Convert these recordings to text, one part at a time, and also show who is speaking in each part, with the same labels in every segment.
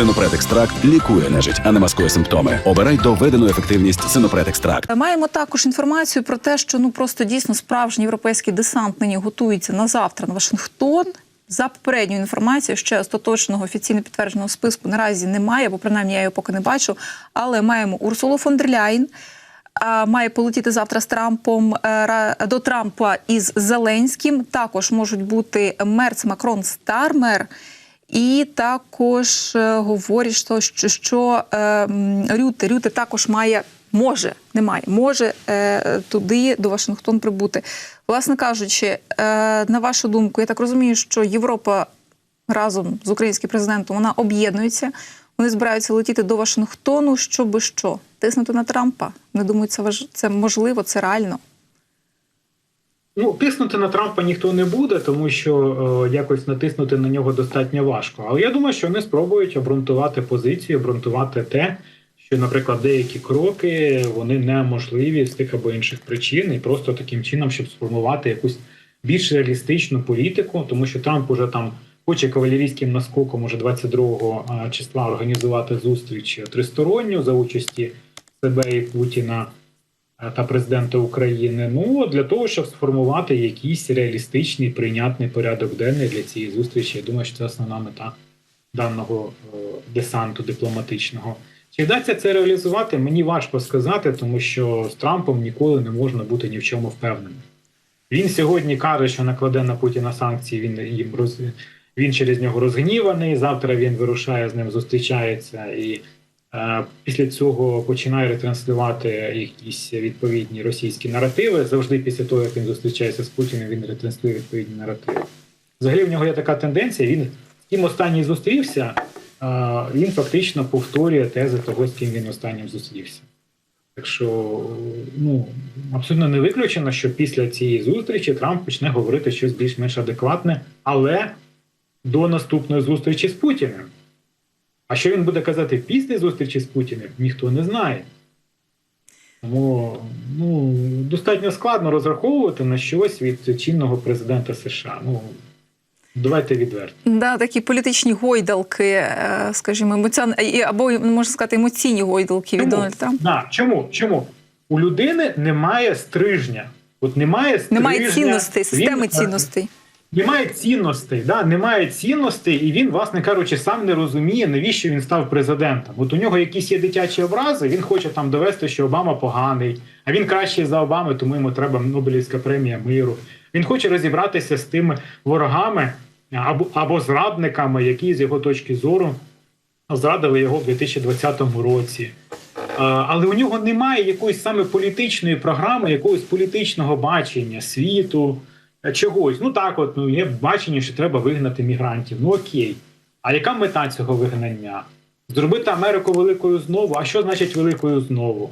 Speaker 1: Синопред екстракт лікує нежить, а не маскує симптоми. Обирай доведену ефективність Синопред екстракт.
Speaker 2: Маємо також інформацію про те, що ну просто дійсно справжній європейський десант нині готується на завтра на Вашингтон. За попередньою інформацією, ще остаточного офіційно підтвердженого списку наразі немає, бо принаймні я його поки не бачу. Але маємо Урсулу фон дер Ляйн, має полетіти завтра з Трампом е, до Трампа із Зеленським. Також можуть бути Мерц, Макрон, Стармер. І також е, говорять, що, що, що е, м, Рюте, Рюте також має, може, немає, може е, туди до Вашингтон прибути. Власне кажучи, е, на вашу думку, я так розумію, що Європа разом з українським президентом вона об'єднується. Вони збираються летіти до Вашингтону, щоби що? Тиснути на Трампа. Не думаю, це важ... це можливо, це реально.
Speaker 3: Ну, тиснути на Трампа ніхто не буде, тому що е, якось натиснути на нього достатньо важко. Але я думаю, що вони спробують обґрунтувати позицію, обґрунтувати те, що, наприклад, деякі кроки вони неможливі з тих або інших причин, і просто таким чином, щоб сформувати якусь більш реалістичну політику, тому що Трамп уже там хоче кавалерійським наскоком уже 22 числа організувати зустріч тристоронню за участі себе і Путіна е, та президента України. Ну для того, щоб сформувати якийсь реалістичний прийнятний порядок денний для цієї зустрічі. Я думаю, що це основна мета даного е, десанту дипломатичного. Чи вдасться це реалізувати? Мені важко сказати, тому що з Трампом ніколи не можна бути ні в чому впевненим. Він сьогодні каже, що накладе на Путіна санкції. Він їм роз... він через нього розгніваний. Завтра він вирушає з ним, зустрічається і е, після цього починає ретранслювати якісь відповідні російські наративи. Завжди після того, як він зустрічається з Путіним, він ретранслює відповідні наративи. Взагалі, в нього є така тенденція. Він з ким останній зустрівся, він фактично повторює тези того, з ким він останнім зустрівся. Так що ну абсолютно не виключено, що після цієї зустрічі Трамп почне говорити щось більш-менш адекватне, але до наступної зустрічі з Путіним. А що він буде казати після зустрічі з Путіним, ніхто не знає. Тому ну, достатньо складно розраховувати на щось від чинного президента США. Ну, давайте відверто.
Speaker 2: Да, такі політичні гойдалки, е, скажімо, емоціон... або можна сказати, емоційні гойдалки від
Speaker 3: Чому?
Speaker 2: Дональда Трампа.
Speaker 3: Да, чому? Чому? У людини немає стрижня. От немає стрижня.
Speaker 2: Немає цінностей, системи
Speaker 3: Він,
Speaker 2: цінностей.
Speaker 3: Немає цінностей, да, немає цінностей, і він, власне кажучи, сам не розуміє, навіщо він став президентом. От у нього якісь є дитячі образи, він хоче там довести, що Обама поганий, а він кращий за Обами, тому йому треба Нобелівська премія миру. Він хоче розібратися з тими ворогами або, або зрадниками, які з його точки зору зрадили його в 2020 році. Але у нього немає якоїсь саме політичної програми, якогось політичного бачення світу, чогось. Ну так, от ну є бачення, що треба вигнати мігрантів. Ну окей. А яка мета цього вигнання? Зробити Америку великою знову. А що значить великою знову?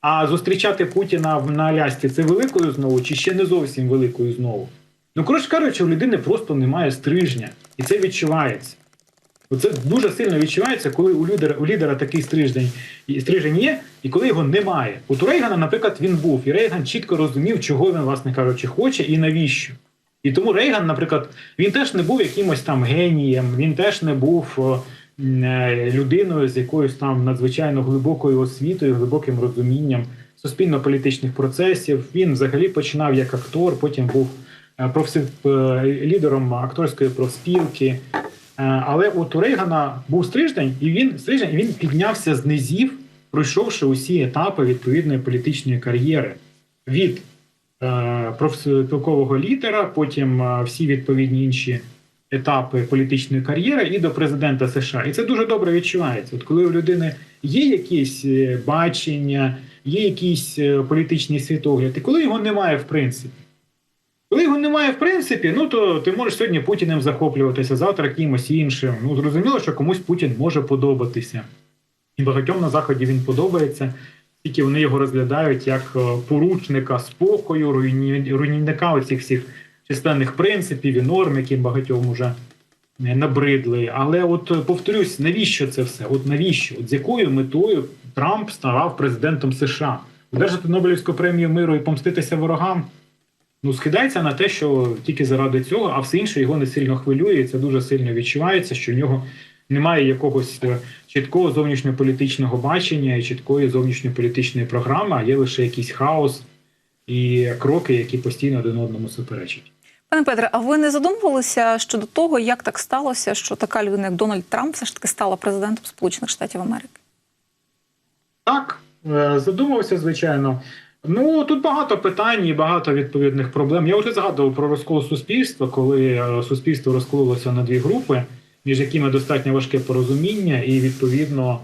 Speaker 3: А зустрічати Путіна на Алясці це великою знову, чи ще не зовсім великою знову? Ну, коротше кажучи, у людини просто немає стрижня, і це відчувається. Це дуже сильно відчувається, коли у лідера, у лідера такий стриждень, і стрижень є, і коли його немає. От у Рейгана, наприклад, він був, і Рейган чітко розумів, чого він, власне кажучи, хоче і навіщо. І тому Рейган, наприклад, він теж не був якимось там генієм, він теж не був е, людиною з якоюсь там надзвичайно глибокою освітою, глибоким розумінням суспільно-політичних процесів. Він взагалі починав як актор, потім був е, профсі- е, лідером акторської профспілки. Е, Але от у Рейгана був стриждень, і він стриждень, і він піднявся з низів, пройшовши усі етапи відповідної політичної кар'єри від е, профспілкового лідера, потім е, всі відповідні інші етапи політичної кар'єри і до президента США. І це дуже добре відчувається. От коли у людини є якісь е, бачення, є якийсь е, політичний світогляд, і коли його немає в принципі. Коли його немає в принципі, ну то ти можеш сьогодні Путіним захоплюватися, завтра кимось іншим. Ну зрозуміло, що комусь Путін може подобатися. І багатьом на заході він подобається, тільки вони його розглядають як е, поручника спокою, руйні- руйнівника оцих всіх численних принципів і норм, які багатьом уже е, набридли. Але от е, повторюсь, навіщо це все? От навіщо? От з якою метою Трамп ставав президентом США? Одержати Нобелівську премію миру і помститися ворогам? Ну, скидається на те, що тільки заради цього, а все інше його не сильно хвилює, і це дуже сильно відчувається, що в нього Немає якогось е, чіткого зовнішньополітичного бачення і чіткої зовнішньополітичної програми, а є лише якийсь хаос і кроки, які постійно один одному суперечать.
Speaker 2: Пане Петре, а ви не задумувалися щодо того, як так сталося, що така людина, як Дональд Трамп, все ж таки стала президентом Сполучених Штатів Америки?
Speaker 3: Так, е, задумався, звичайно. Ну тут багато питань і багато відповідних проблем. Я вже згадував про розкол суспільства, коли е, суспільство розкололося на дві групи, між якими достатньо важке порозуміння, і відповідно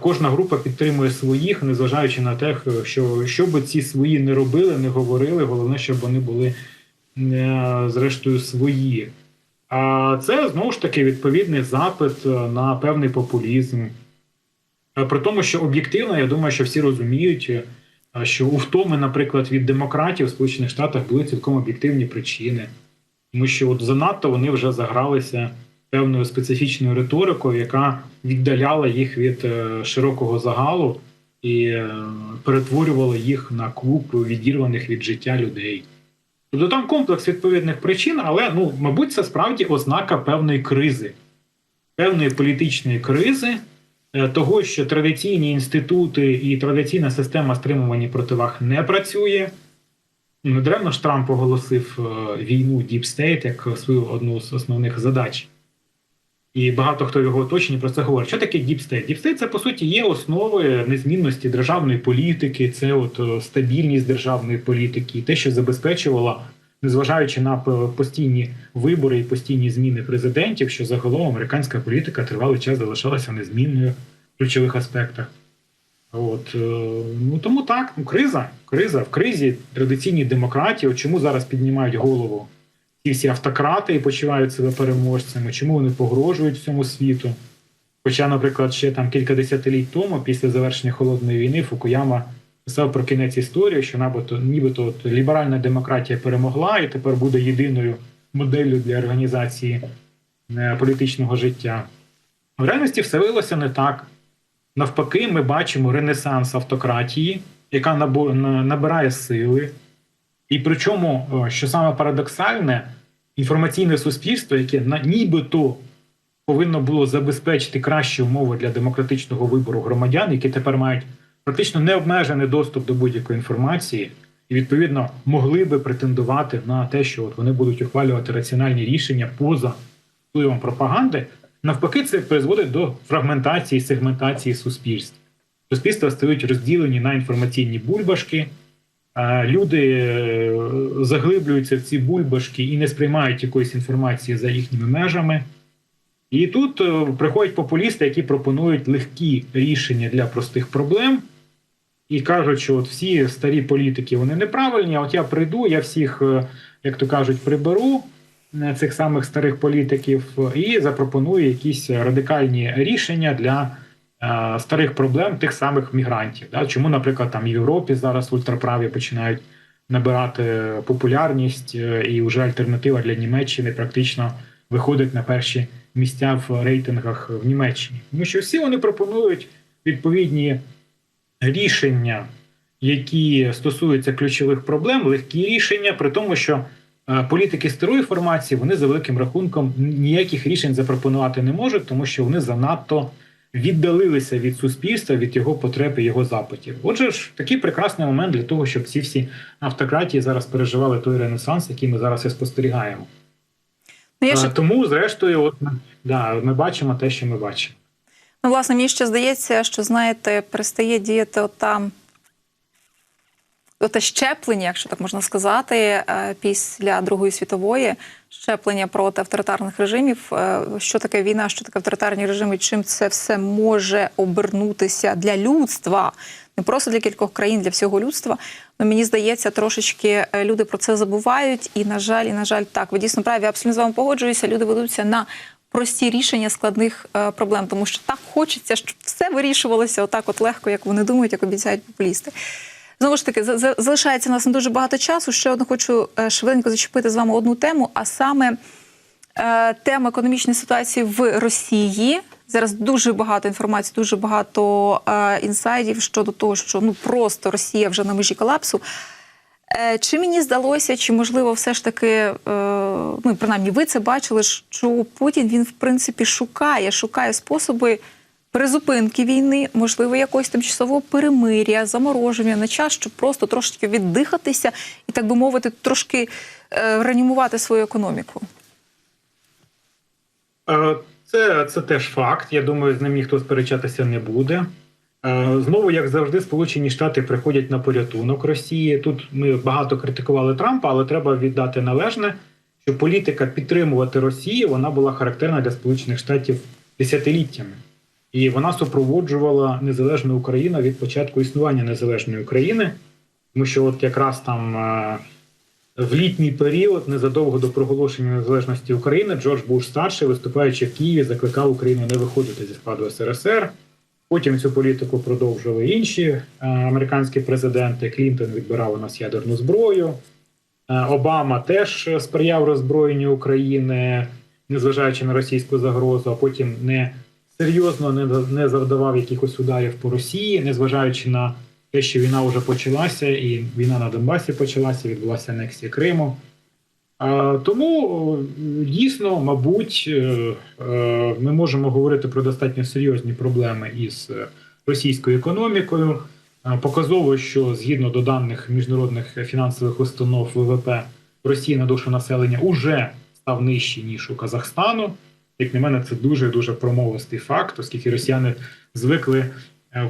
Speaker 3: кожна група підтримує своїх, незважаючи на те, що що би ці свої не робили, не говорили. Головне, щоб вони були е, зрештою свої. А це знову ж таки відповідний запит е, на певний популізм. Е, При тому, що об'єктивно, я думаю, що всі розуміють, е, що у втоми, наприклад, від демократів в Сполучених Штатах були цілком об'єктивні причини, тому що от занадто вони вже загралися певною специфічною риторикою, яка віддаляла їх від е, широкого загалу і е, перетворювала їх на клуб відірваних від життя людей. Тобто там комплекс відповідних причин, але ну, мабуть, це справді ознака певної кризи, певної політичної кризи, того, що традиційні інститути і традиційна система стримування противаг не працює. Недаремно ж Трамп оголосив е, війну State як свою одну з основних задач. І багато хто в його оточенні про це говорить. Що таке? Deep State – це по суті є основи незмінності державної політики, це от е, стабільність державної політики, те, що забезпечувало, незважаючи на постійні вибори і постійні зміни президентів, що загалом американська політика тривалий час залишалася незмінною в ключових аспектах. От е, ну тому так, ну криза, криза в кризі традиційні демократії. Чому зараз піднімають голову ці всі автократи і почувають себе переможцями? Чому вони погрожують всьому світу? Хоча, наприклад, ще там кілька десятиліть тому, після завершення холодної війни, Фукуяма писав про кінець історії, що нібито, нібито от ліберальна демократія перемогла і тепер буде єдиною моделлю для організації е, політичного життя. В реальності все виявилося не так. Навпаки, ми бачимо ренесанс автократії, яка набирає сили. І причому, е, що саме парадоксальне, інформаційне суспільство, яке нібито повинно було забезпечити кращі умови для демократичного вибору громадян, які тепер мають практично необмежений доступ до будь-якої інформації, і відповідно могли би претендувати на те, що от вони будуть ухвалювати раціональні рішення поза впливом пропаганди. Навпаки, це призводить до фрагментації, сегментації суспільств. Суспільства стають розділені на інформаційні бульбашки. Люди е, заглиблюються в ці бульбашки і не сприймають якоїсь інформації за їхніми межами. І тут е, приходять популісти, які пропонують легкі рішення для простих проблем, і кажуть, що от всі старі політики вони неправильні. А от я прийду, я всіх, е, як то кажуть, приберу е, цих самих старих політиків і запропоную якісь радикальні рішення для е, старих проблем тих самих мігрантів. Да? Чому, наприклад, там в Європі зараз ультраправі починають набирати популярність, і вже альтернатива для Німеччини практично виходить на перші місця в рейтингах в Німеччині. Тому що всі вони пропонують відповідні рішення, які стосуються ключових проблем, легкі рішення, при тому, що е, політики старої формації вони за великим рахунком ніяких рішень запропонувати не можуть, тому що вони занадто віддалилися від суспільства, від його потреб і його запитів. Отже ж, такий прекрасний момент для того, щоб ці всі автократії зараз переживали той ренесанс, який ми зараз і спостерігаємо.
Speaker 2: Ну, я ще
Speaker 3: Е, Тому, зрештою, от да, ми бачимо те, що ми бачимо.
Speaker 2: Ну, власне, мені ще здається, що знаєте, перестає діяти ота, оте щеплення, якщо так можна сказати, е, після Другої світової щеплення проти авторитарних режимів. Е, Що таке війна, що таке авторитарні режими, чим це все може обернутися для людства, не просто для кількох країн, для всього людства. Ну, мені здається, трошечки е, люди про це забувають. І, на жаль, і на жаль, так, ви дійсно праві, я абсолютно з вами погоджуюся. Люди ведуться на прості рішення складних е, проблем, тому що так хочеться, щоб все вирішувалося отак, от легко, як вони думають, як обіцяють популісти. Знову ж таки, за- за- залишається у нас не дуже багато часу. Ще одну хочу е, швиденько зачепити з вами одну тему, а саме е, тема економічної ситуації в Росії. Зараз дуже багато інформації, дуже багато інсайдів щодо того, що ну просто Росія вже на межі колапсу. Е, Чи мені здалося, чи можливо все ж таки, е, ну принаймні ви це бачили, що Путін він в принципі шукає, шукає способи призупинки війни, можливо, якогось тимчасового перемиря, замороження на час, щоб просто трошки віддихатися і, так би мовити, трошки е, реанімувати свою економіку.
Speaker 3: Це, це теж факт. Я думаю, з ним ніхто сперечатися не буде. Знову, як завжди, Сполучені Штати приходять на порятунок Росії. Тут ми багато критикували Трампа, але треба віддати належне, що політика підтримувати Росію вона була характерна для Сполучених Штатів десятиліттями. І вона супроводжувала незалежну Україну від початку існування незалежної України, тому що от якраз там в літній період, незадовго до проголошення незалежності України, Джордж Буш старший, виступаючи в Києві, закликав Україну не виходити зі складу СРСР. Потім цю політику продовжили інші е, американські президенти. Клінтон відбирав у нас ядерну зброю. Е, Обама теж сприяв роззброєнню України, незважаючи на російську загрозу, а потім не серйозно не, завдавав якихось ударів по Росії, незважаючи на те, що війна вже почалася, і війна на Донбасі почалася, відбулася анексія Криму. Тому дійсно, мабуть, е, е, ми можемо говорити про достатньо серйозні проблеми із е, російською економікою. Показово, що згідно до даних міжнародних фінансових установ ВВП Росії на душу населення уже став нижчий ніж у Казахстану. Як на мене, це дуже дуже промовистий факт, оскільки росіяни звикли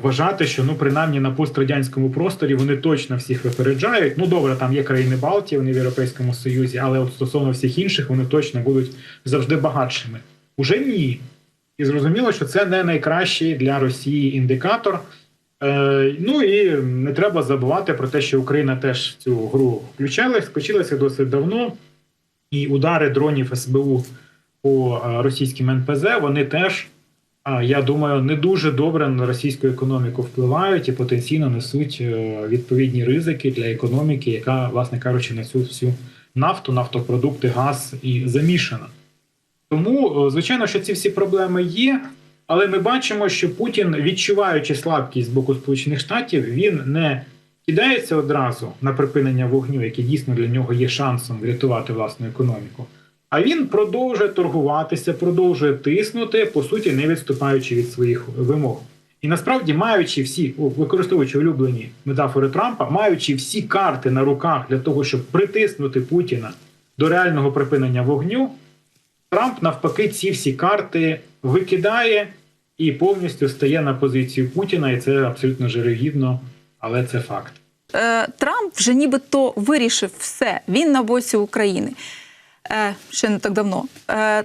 Speaker 3: вважати, що ну принаймні на пострадянському просторі вони точно всіх випереджають. Ну добре, там є країни Балтії, вони в Європейському Союзі, але от стосовно всіх інших вони точно будуть завжди багатшими. Уже ні. І зрозуміло, що це не найкращий для Росії індикатор. Е, ну і не треба забувати про те, що Україна теж в цю гру включалась, включилася досить давно, і удари дронів СБУ по е, російським НПЗ вони теж, е, я думаю, не дуже добре на російську економіку впливають і потенційно несуть е, відповідні ризики для економіки, яка, власне кажучи, на цю всю нафту, нафтопродукти, газ і замішана. Тому, е, звичайно, що ці всі проблеми є. Але ми бачимо, що Путін, відчуваючи слабкість з боку Сполучених Штатів, він не кидається одразу на припинення вогню, який дійсно для нього є шансом врятувати власну економіку. А він продовжує торгуватися, продовжує тиснути, по суті, не відступаючи від своїх вимог. І насправді, маючи всі, використовуючи улюблені метафори Трампа, маючи всі карти на руках для того, щоб притиснути Путіна до реального припинення вогню, Трамп навпаки ці всі карти викидає і повністю стає на позицію Путіна, і це абсолютно жерегідно, але це факт.
Speaker 2: Е, Трамп вже нібито вирішив все. Він на боці України. Е, ще не так давно. Е,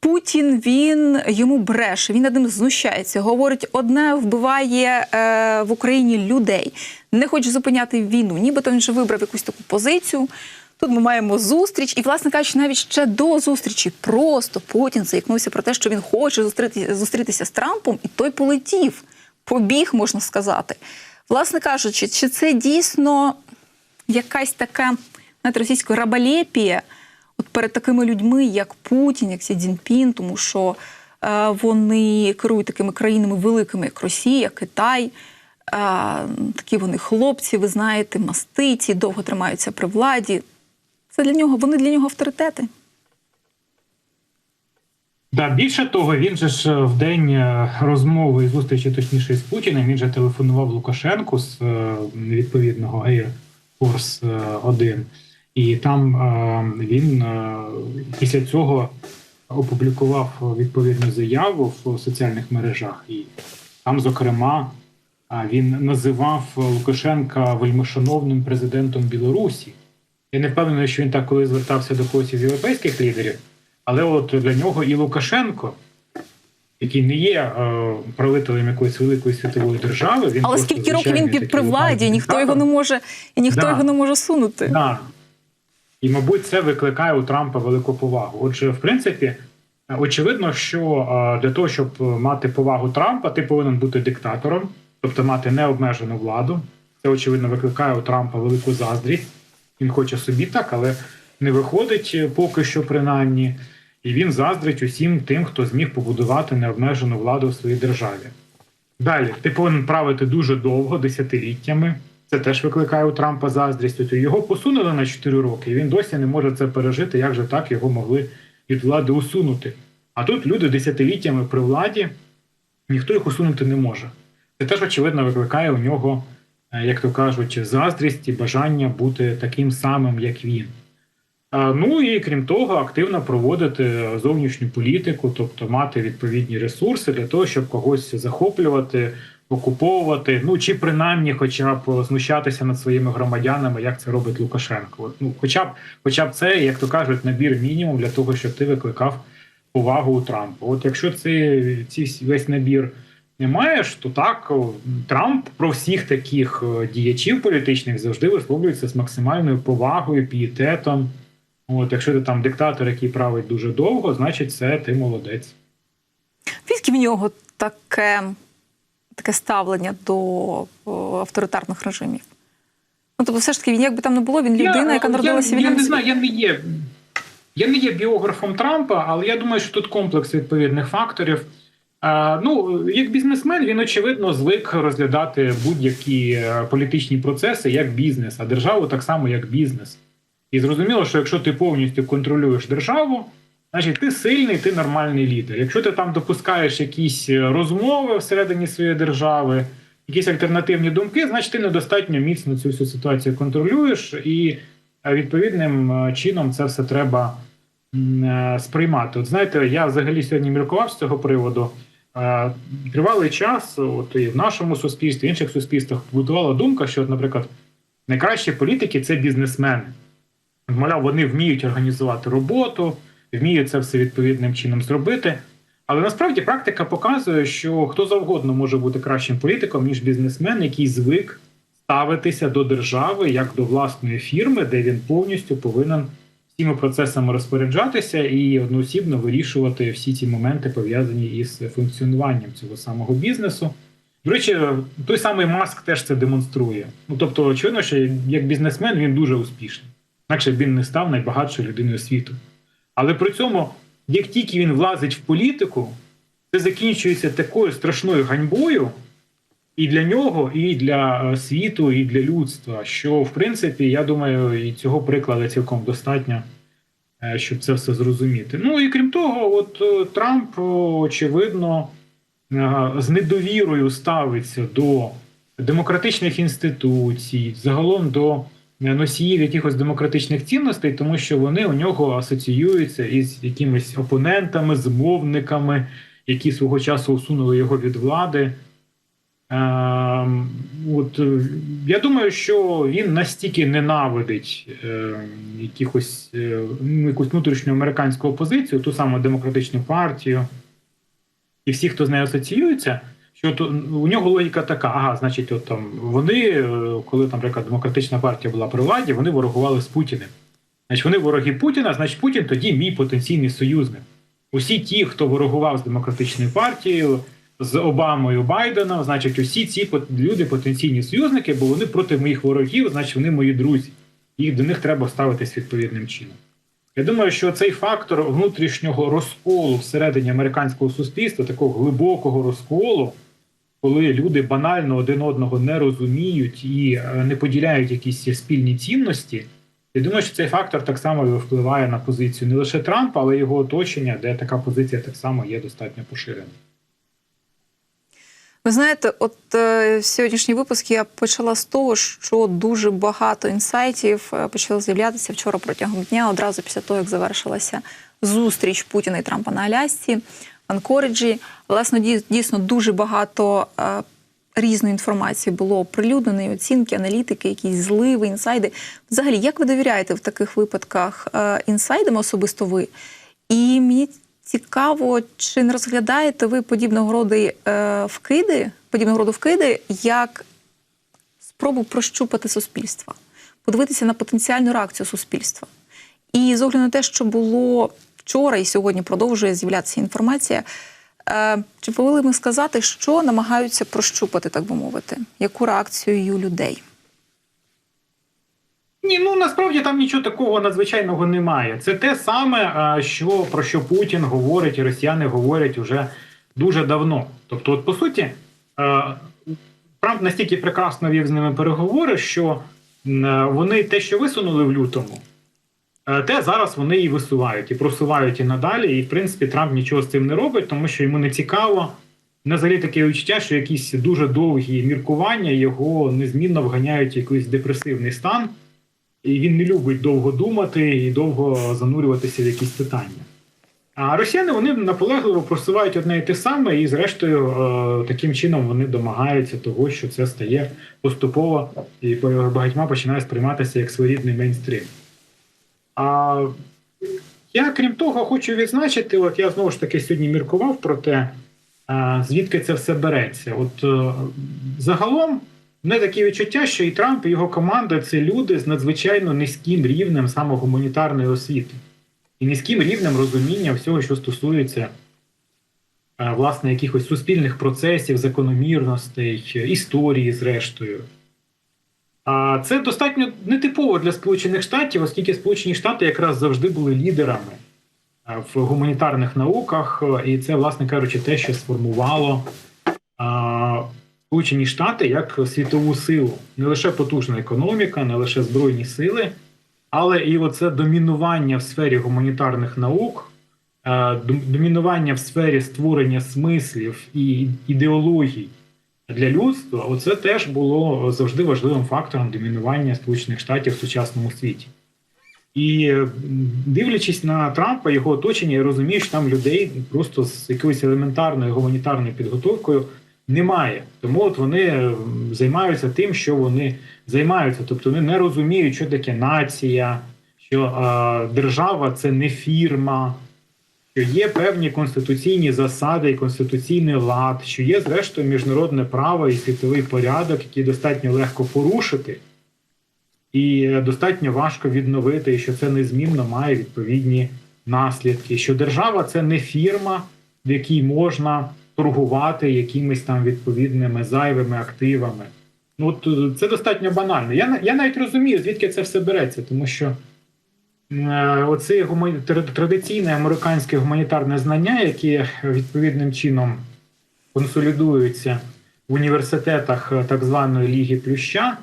Speaker 2: Путін він йому бреше, він над ним знущається. Говорить, одне вбиває е, в Україні людей, не хоче зупиняти війну. Нібито він вже вибрав якусь таку позицію. Тут ми маємо зустріч, і, власне кажучи, навіть ще до зустрічі просто Путін заікнувся про те, що він хоче зустріти, зустрітися з Трампом, і той полетів, побіг, можна сказати. Власне кажучи, чи це дійсно якась така знаєте, російська рабалепія от перед такими людьми, як Путін, як Сі Цзіньпін, тому що е, вони керують такими країнами великими, як Росія, Китай. Е, такі вони хлопці, ви знаєте, маститі, довго тримаються при владі. Це для нього, вони для нього авторитети.
Speaker 3: Да, більше того, він же ж в день е, розмови і зустрічі, точніше з Путіним, він же телефонував Лукашенку з е, відповідного Air Force 1. І там е, він е, після цього опублікував відповідну заяву в соціальних мережах. І там, зокрема, він називав Лукашенка вельмишановним президентом Білорусі. Я не впевнений, що він так коли звертався до когось із європейських лідерів, але от для нього і Лукашенко, який не є е, правителем якоїсь великої світової держави, він
Speaker 2: Але скільки років він під при владі, ніхто його не може і ніхто
Speaker 3: Да.
Speaker 2: його не може сунути.
Speaker 3: Да. І, мабуть, це викликає у Трампа велику повагу. Отже, в принципі, очевидно, що для того, щоб мати повагу Трампа, ти повинен бути диктатором, тобто мати необмежену владу. Це, очевидно, викликає у Трампа велику заздрість. Він хоче собі так, але не виходить е, поки що, принаймні. І він заздрить усім тим, хто зміг побудувати необмежену владу в своїй державі. Далі, ти повинен правити дуже довго, десятиліттями. Це теж викликає у Трампа заздрість. Його посунули на 4 роки, і він досі не може це пережити. Як же так його могли від влади усунути? А тут люди десятиліттями при владі, ніхто їх усунути не може. Це теж, очевидно, викликає у нього, е, як то кажуть, заздрість і бажання бути таким самим, як він. Ну і крім того, активно проводити зовнішню політику, тобто мати відповідні ресурси для того, щоб когось захоплювати, окуповувати, ну чи принаймні, хоча б знущатися над своїми громадянами, як це робить Лукашенко. Ну, хоча б, хоча б це, як то кажуть, набір мінімум для того, щоб ти викликав повагу у Трампа. От якщо це ці весь набір не маєш, то так Трамп про всіх таких е, діячів політичних завжди висловлюється з максимальною повагою, пієтетом. От, якщо ти там диктатор, який править дуже довго, значить це ти молодець.
Speaker 2: Звідки в нього таке, таке ставлення до авторитарних режимів? Ну, тобто, все ж таки, він як би там не було, він людина, яка народилася
Speaker 3: я,
Speaker 2: в
Speaker 3: я не знаю, я не є. Я не є біографом Трампа, але я думаю, що тут комплекс відповідних факторів. А, ну, як бізнесмен, він очевидно звик розглядати будь-які е, політичні процеси як бізнес, а державу так само як бізнес. І зрозуміло, що якщо ти повністю контролюєш державу, значить ти сильний, ти нормальний лідер. Якщо ти там допускаєш якісь е, розмови всередині своєї держави, якісь альтернативні думки, значить ти недостатньо міцно цю всю ситуацію контролюєш, і е, відповідним е, чином це все треба сприймати. От знаєте, я взагалі сьогодні міркував з цього приводу. Тривалий час, от і в нашому суспільстві, в інших суспільствах будувала думка, що, наприклад, найкращі політики це бізнесмени. Мовляв, вони вміють організувати роботу, вміють це все відповідним чином зробити. Але насправді практика показує, що хто завгодно може бути кращим політиком, ніж бізнесмен, який звик ставитися до держави як до власної фірми, де він повністю повинен всіми процесами розпоряджатися і одноосібно вирішувати всі ці моменти, пов'язані із функціонуванням цього самого бізнесу. До речі, той самий Маск теж це демонструє. Ну тобто, очевидно, що як бізнесмен він дуже успішний. Інакше б він не став найбагатшою людиною світу. Але при цьому, як тільки він влазить в політику, це закінчується такою страшною ганьбою і для нього, і для е, світу, і для людства. Що, в принципі, я думаю, і цього прикладу цілком достатньо, е, щоб це все зрозуміти. Ну і крім того, от е, Трамп, очевидно, з недовірою ставиться до демократичних інституцій, загалом до носіїв якихось демократичних цінностей, тому що вони у нього асоціюються із якимись опонентами, змовниками, які свого часу усунули його від влади. Ем, От е, я думаю, що він настільки ненавидить е, якихось е, якусь внутрішню американську опозицію, ту саму демократичну партію, і всі, хто з нею асоціюється, що от у нього логіка така: ага, значить, от там вони, е, коли, наприклад, демократична партія була при владі, вони ворогували з Путіним. Значить, вони вороги Путіна, значить Путін тоді мій потенційний союзник. Усі ті, хто ворогував з демократичною партією, з Обамою Байденом, значить, усі ці люди потенційні союзники, бо вони проти моїх ворогів, значить, вони мої друзі. І до них треба ставитись відповідним чином. Я думаю, що цей фактор внутрішнього розколу всередині американського суспільства, такого глибокого розколу, коли люди банально один одного не розуміють і е, не поділяють якісь спільні цінності. Я думаю, що цей фактор так само впливає на позицію не лише Трампа, але й його оточення, де така позиція так само є достатньо поширена.
Speaker 2: Ви знаєте, от е, сьогоднішній випуск я почала з того, що дуже багато інсайтів е, почало з'являтися вчора протягом дня, одразу після того, як завершилася зустріч Путіна і Трампа на Алясці, Анкориджі. Власне, дій- дійсно дуже багато е, різної інформації було оприлюднено, і оцінки, аналітики, якісь зливи, інсайди. Взагалі, як ви довіряєте в таких випадках е, інсайдам, особисто ви? І мені цікаво, чи не розглядаєте ви подібного роду е, вкиди, подібного роду вкиди, як спробу прощупати суспільство, подивитися на потенціальну реакцію суспільства. І з огляду на те, що було вчора і сьогодні продовжує з'являтися інформація. е, Чи повинні ми сказати, що намагаються прощупати, так би мовити, яку реакцію людей?
Speaker 3: Ні, ну насправді там нічого такого надзвичайного немає. Це те саме, що про що Путін говорить і росіяни говорять уже дуже давно. Тобто, от по суті, е, Трамп настільки прекрасно вів з ними переговори, що е, вони те, що висунули в лютому, е, те зараз вони і висувають, і просувають і надалі. І в принципі Трамп нічого з цим не робить, тому що йому не цікаво. Не взагалі таке відчуття, що якісь дуже довгі міркування його незмінно вганяють в якийсь депресивний стан, і він не любить довго думати і довго занурюватися в якісь питання. А росіяни вони наполегливо просувають одне і те саме, і зрештою е, таким чином вони домагаються того, що це стає поступово і багатьма починає сприйматися як своєрідний мейнстрім. А я, крім того, хочу відзначити: от я знову ж таки сьогодні міркував про те, звідки це все береться. От е, загалом мене таке відчуття, що і Трамп, і його команда це люди з надзвичайно низьким рівнем саме гуманітарної освіти і низьким рівнем розуміння всього, що стосується е, власне якихось суспільних процесів, закономірностей, історії, зрештою. Це достатньо нетипово для Сполучених Штатів, оскільки Сполучені Штати якраз завжди були лідерами е, в гуманітарних науках, е, і це, власне кажучи, те, що сформувало а, Сполучені Штати як світову силу. Не лише потужна економіка, не лише збройні сили, але і оце домінування в сфері гуманітарних наук, е, домінування в сфері створення смислів і ідеологій для людства, оце теж було завжди важливим фактором домінування Сполучених Штатів в сучасному світі. І дивлячись на Трампа, його оточення, я розумію, що там людей просто з якоюсь елементарною гуманітарною підготовкою немає. Тому от вони займаються тим, що вони займаються. Тобто вони не розуміють, що таке нація, що е, держава це не фірма, що є певні конституційні засади і конституційний лад, що є, зрештою, міжнародне право і світовий порядок, який достатньо легко порушити, і е, достатньо важко відновити, і що це незмінно має відповідні наслідки. Що держава це не фірма, в якій можна торгувати якимись там відповідними зайвими активами. Ну, е, це достатньо банально. Я, я навіть розумію, звідки це все береться, тому що е, оце традиційне американське гуманітарне знання, яке відповідним чином консолідуються в університетах е, так званої Ліги Плюща, е,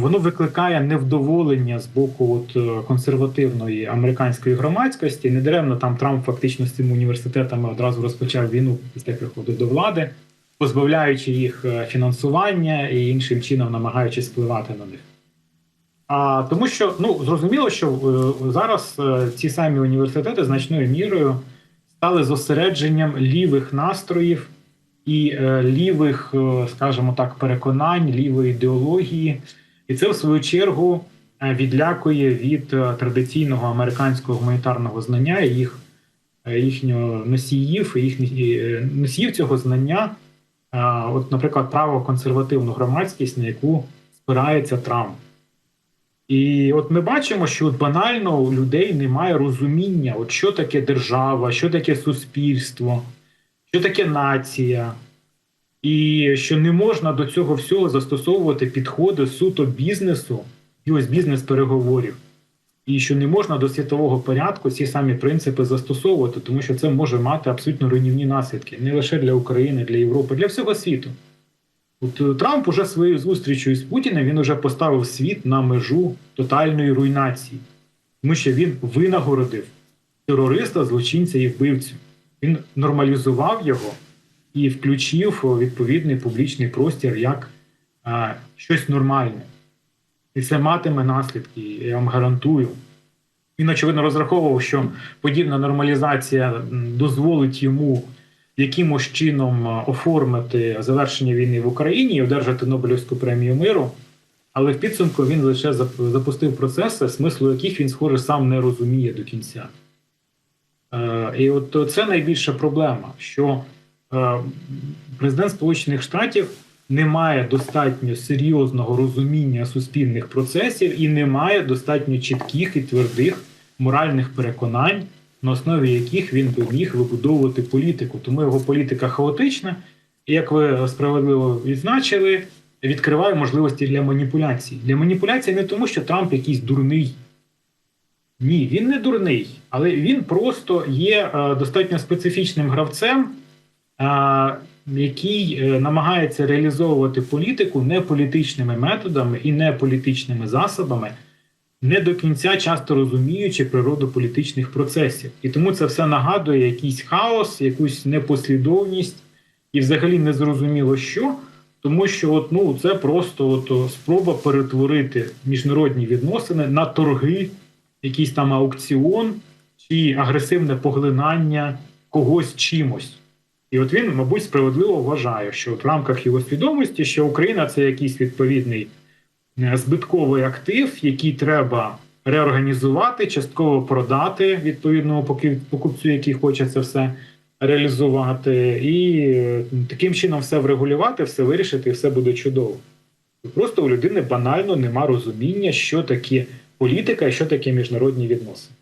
Speaker 3: воно викликає невдоволення з боку от, консервативної американської громадськості. Недаремно там Трамп фактично з цими університетами одразу розпочав війну після приходу до влади, позбавляючи їх фінансування і іншим чином намагаючись впливати на них. А тому що ну зрозуміло, що е, зараз е, ці самі університети значною мірою стали зосередженням лівих настроїв і е, лівих, скажімо так, переконань, лівої ідеології, і це в свою чергу відлякує від традиційного американського гуманітарного знання і їх їхнього носіїв, їхніх носіїв цього знання. От, наприклад, право консервативну громадськість, на яку спирається Трамп. І от ми бачимо, що от банально у людей немає розуміння, от що таке держава, що таке суспільство, що таке нація, і що не можна до цього всього застосовувати підходи суто бізнесу і ось бізнес-переговорів. І що не можна до світового порядку ці самі принципи застосовувати, тому що це може мати абсолютно руйнівні наслідки не лише для України, для Європи, для всього світу. От е, Трамп уже своєю зустрічю з Путіним він уже поставив світ на межу тотальної руйнації, тому що він винагородив терориста, злочинця і вбивцю. Він нормалізував його і включив відповідний публічний простір як а, щось нормальне. І це матиме наслідки, я вам гарантую. Він, очевидно, розраховував, що подібна нормалізація дозволить йому якимось чином е, оформити завершення війни в Україні і одержати Нобелівську премію миру. Але в підсумку він лише запустив процеси, смислу яких він, схоже, сам не розуміє до кінця. Е, І от це найбільша проблема, що е, президент Сполучених Штатів не має достатньо серйозного розуміння суспільних процесів і не має достатньо чітких і твердих моральних переконань, на основі яких він би міг вибудовувати політику. Тому його політика хаотична, і як ви справедливо відзначили, відкриває можливості для маніпуляцій. Для маніпуляцій не тому, що Трамп якийсь дурний. Ні, він не дурний, але він просто є е, достатньо специфічним гравцем, е, який е, намагається реалізовувати політику не політичними методами і не політичними засобами, не до кінця часто розуміючи природу політичних процесів. І тому це все нагадує якийсь хаос, якусь непослідовність і взагалі не зрозуміло що. Тому що от, ну, це просто от, спроба перетворити міжнародні відносини на торги, якийсь там аукціон чи агресивне поглинання когось чимось. І от він, мабуть, справедливо вважає, що в рамках його свідомості, що Україна це якийсь відповідний збитковий актив, який треба реорганізувати, частково продати відповідному покупцю, який хоче це все реалізувати, і е, таким чином все врегулювати, все вирішити, і все буде чудово. Просто у людини банально нема розуміння, що таке політика і що таке міжнародні відносини.